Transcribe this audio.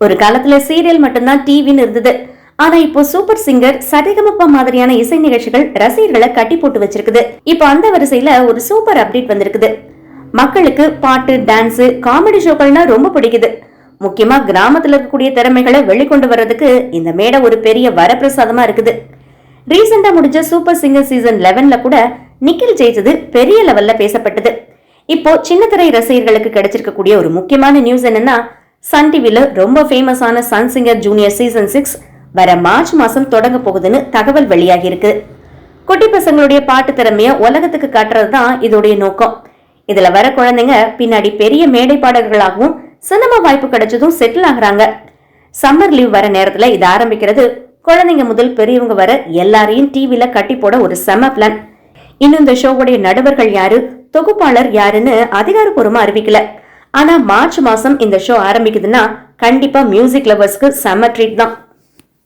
ஒரு காலத்துல சீரியல் மட்டும்தான் டிவின்னு இருந்தது. ஆனா இப்போ சூப்பர் சிங்கர் சரிகமப்பா மாதிரியான இசை நிகழ்ச்சிகள் ரசிகர்களை கட்டி போட்டு வச்சிருக்குது. இப்போ அந்த வரிசையில ஒரு சூப்பர் அப்டேட் வந்திருக்குது. மக்களுக்கு பாட்டு டான்ஸ் காமெடி ஷோக்கள்னா ரொம்ப பிடிக்குது. முக்கியமா கிராமத்துல இருக்கக்கூடிய திறமைகளை வெளிக்கொண்டு வர்றதுக்கு இந்த மேடை ஒரு பெரிய வரப்பிரசாதமா இருக்குது. ரீசெண்டா முடிஞ்ச சூப்பர் சிங்கர் சீசன் 11ல கூட நிக்கில் ஜெயிச்சது பெரிய லெவல்ல பேசப்பட்டது. இப்போ சின்னத்திரை ரசிகர்களுக்கு கிடைச்சிருக்கக்கூடிய ஒரு முக்கியமான நியூஸ் என்னன்னா சன் டிவியில் ரொம்ப ஃபேமஸான Sun singer junior season six வர மார்ச் மாதம் தொடங்க போகுதுன்னு தகவல் வெளியாகி இருக்கு. குட்டி பசங்களுடைய பாட்டு திறமைய உலகத்துக்கு காட்டுறது தான் இதோடைய நோக்கம். இதுல வர குழந்தைங்க பின்னாடி பெரிய மேடை பாடகர்களாகவும் சினிமா வாய்ப்பு கிடைச்சதும் செட்டில் ஆகுறாங்க. சம்மர் லீவ் வர நேரத்துல இது ஆரம்பிக்கிறது குழந்தைங்க முதல் பெரியவங்க வர எல்லாரையும் டிவில கட்டி போட ஒரு செம பிளான் இன்னும் இந்த ஷோவுடைய நடுவர்கள் யாரு? தொகுப்பாளர் யாருன்னு அதிகாரப்பூர்வமா அறிவிக்கல. ஆனா மார்ச் மாசம் இந்த ஷோ ஆரம்பிக்குதுன்னா கண்டிப்பா மியூசிக் லவர்ஸ்க்கு செம ட்ரீட் தான்.